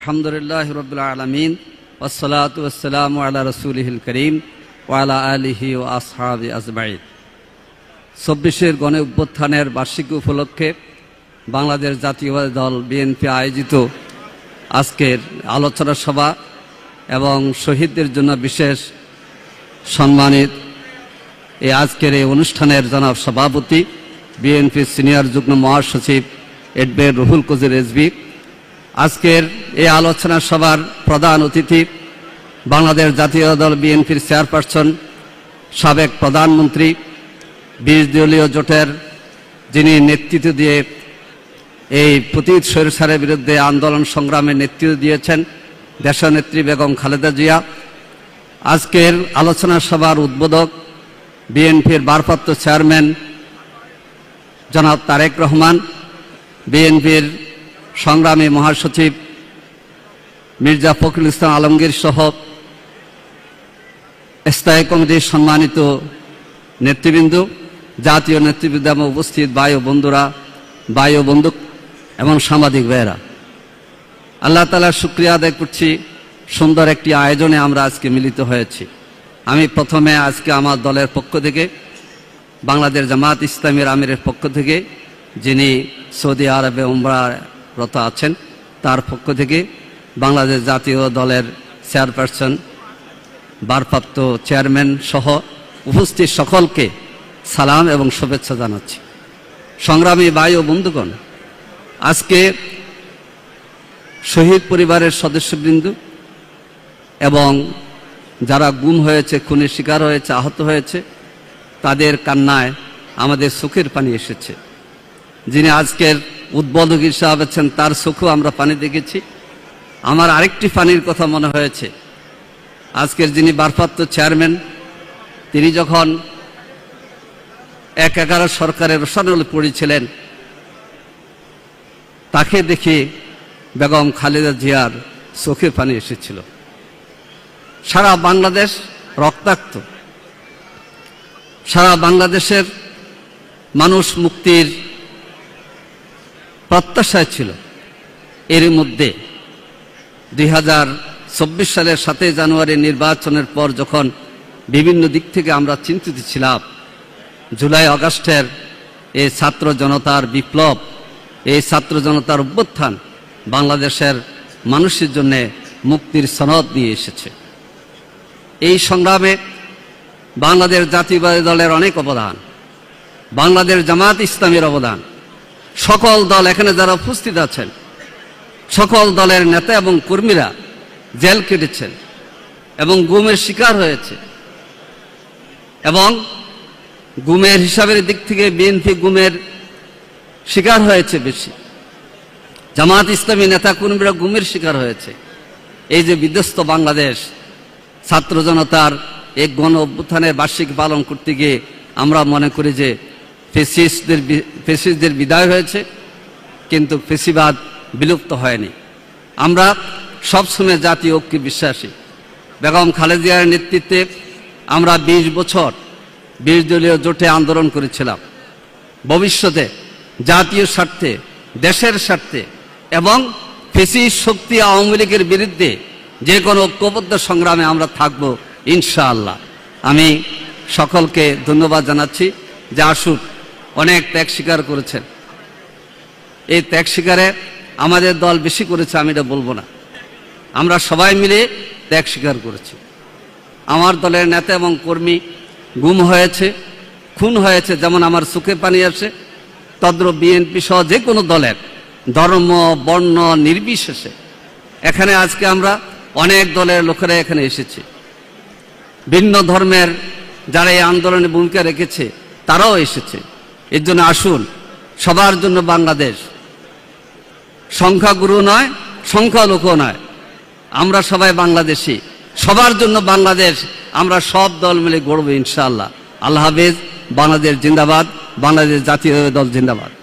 আলহামদুলিল্লাহ রবিল আলমিন ওসলাত ওসালাম আল্লাহ রসুলহিল করিম ওয়ালা আলিহি ও আসহাবি আজমাইদ চব্বিশের গণ অভ্যুত্থানের বার্ষিকী উপলক্ষে বাংলাদেশ জাতীয়বাদী দল বিএনপি আয়োজিত আজকের আলোচনা সভা এবং শহীদদের জন্য বিশেষ সম্মানিত এই আজকের এই অনুষ্ঠানের জনাব সভাপতি বিএনপির সিনিয়র যুগ্ম মহাসচিব এডবের রুহুল কজির রেজবি আজকের এই আলোচনা সভার প্রধান অতিথি বাংলাদেশ জাতীয় দল বিএনপির চেয়ারপারসন, সাবেক প্রধানমন্ত্রী বিশ দলীয় জোটের যিনি নেতৃত্ব দিয়ে এই পতীত সরসারের বিরুদ্ধে আন্দোলন সংগ্রামে নেতৃত্ব দিয়েছেন দেশনেত্রী বেগম খালেদা জিয়া। আজকের আলোচনা সভার উদ্বোধক বিএনপির ভারপ্রাপ্ত চেয়ারম্যান জনাব তারেক রহমান, বিএনপির সংগ্রামী মহাসচিব মির্জা ফখরুল ইসলাম আলমগীর সহ স্থায়ী কমিটির সম্মানিত নেতৃবৃন্দ, জাতীয় নেতৃবৃন্দ এবং উপস্থিত বায়ু বন্ধুরা বায়ু বন্ধু এবং সাংবাদিক ভাইয়েরা। আল্লাহ তালার শুক্রিয়া আদায় করছি, সুন্দর একটি আয়োজনে আমরা আজকে মিলিত হয়েছি। আমি প্রথমে আজকে আমার দলের পক্ষ থেকে, বাংলাদেশ জামাত ইসলামের আমিরের পক্ষ থেকে, যিনি সৌদি আরবে উমরারত আছেন। তার পক্ষ থেকে বাংলাদেশ জাতীয় দলের চেয়ারপারসন, ভারপ্রাপ্ত চেয়ারম্যান সহ উপস্থিত সকলকে সালাম এবং শুভেচ্ছা জানাচ্ছি। সংগ্রামী ভাই ও বন্ধুগণ, আজকে শহীদ পরিবারের সদস্যবৃন্দ এবং যারা গুম হয়েছে, খুনের শিকার হয়েছে, আহত হয়েছে, তাদের কান্নায় আমাদের সুখের পানি এসেছে। যিনি আজকের উদ্বোধক হিসাবে আছেন, তার সুখও আমরা পানি দেখেছি। আমার আরেকটি পানির কথা মনে হয়েছে। আজকের যিনি ভারপ্রাপ্ত চেয়ারম্যান, তিনি যখন এক এগারো সরকারের রসানলে পড়েছিলেন, তাকে দেখে বেগম খালেদা জিয়ার চোখে পানি এসেছিল। সারা বাংলাদেশ রক্তাক্ত। সারা বাংলাদেশের মানুষ মুক্তির প্রত্যাশায় ছিল। এর মধ্যে দুই হাজার চব্বিশ সালের সাতই জানুয়ারি নির্বাচনের পর যখন বিভিন্ন দিক থেকে আমরা চিন্তিত ছিলাম, জুলাই আগস্টের এই ছাত্র জনতার বিপ্লব, এই ছাত্র জনতার অভ্যুত্থান বাংলাদেশের মানুষের জন্য মুক্তির সনদ নিয়ে এসেছে। এই সংগ্রামে বাংলাদেশ জাতীয়বাদী দলের অনেক অবদান, বাংলাদেশ জামাত ইসলামের অবদান সকল দল এখানে যারা উপস্থিত আছেন, সকল দলের নেতা এবং কর্মীরা জেল কেটেছেন এবং গুমের শিকার হয়েছে এবং গুমের হিসাবের দিক থেকে বিএনপি গুমের শিকার হয়েছে বেশি। জামাত ইসলামী নেতা কর্মীরা গুমের শিকার হয়েছে। এই যে বিধ্বস্ত বাংলাদেশ, ছাত্র জনতার এক গণ অভ্যুত্থানের বার্ষিক পালন করতে গিয়ে আমরা মনে করি যে ফেসিস্টদের ফেসিসদের বিদায় হয়েছে, কিন্তু ফেসিবাদ বিলুপ্ত হয়নি। আমরা সবসময় জাতীয় ঐক্যে বিশ্বাসী। বেগম খালেদিয়ার নেতৃত্বে আমরা ২০ বছর বিশ দলীয় জোটে আন্দোলন করেছিলাম। ভবিষ্যতে জাতীয় স্বার্থে, দেশের স্বার্থে এবং ফেসিস শক্তি আওয়ামী লীগের বিরুদ্ধে যে কোনো ঐক্যবদ্ধ সংগ্রামে আমরা থাকব ইনশাআল্লাহ। আমি সকলকে ধন্যবাদ জানাচ্ছি যে আসুন অনেক ত্যাগ স্বীকার করেছেন। এই ত্যাগ স্বীকারে আমাদের দল বেশি করেছে, আমি এটা বলব না। আমরা সবাই মিলে ত্যাগ স্বীকার করেছি। আমার দলের নেতা এবং কর্মী গুম হয়েছে, খুন হয়েছে, যেমন আমার সুখে পানি আসে। তদ্র বিএনপি সহ যে কোনো দলের ধর্ম, বর্ণ নির্বিশেষে এখানে আজকে আমরা অনেক দলের লোকেরা এখানে এসেছি। ভিন্ন ধর্মের যারা এই আন্দোলনে ভূমিকা রেখেছে, তারাও এসেছে। এর জন্য আসুন। সবার জন্য বাংলাদেশ। সংখ্যাগুরু নয় সংখ্যালঘু নয়। আমরা সবাই বাংলাদেশি। সবার জন্য বাংলাদেশ। আমরা সব দল মিলে গড়ব ইনশাআল্লাহ। আল্লাহ হাফেজ, বাংলাদেশ জিন্দাবাদ, বাংলাদেশ জাতীয় দল জিন্দাবাদ।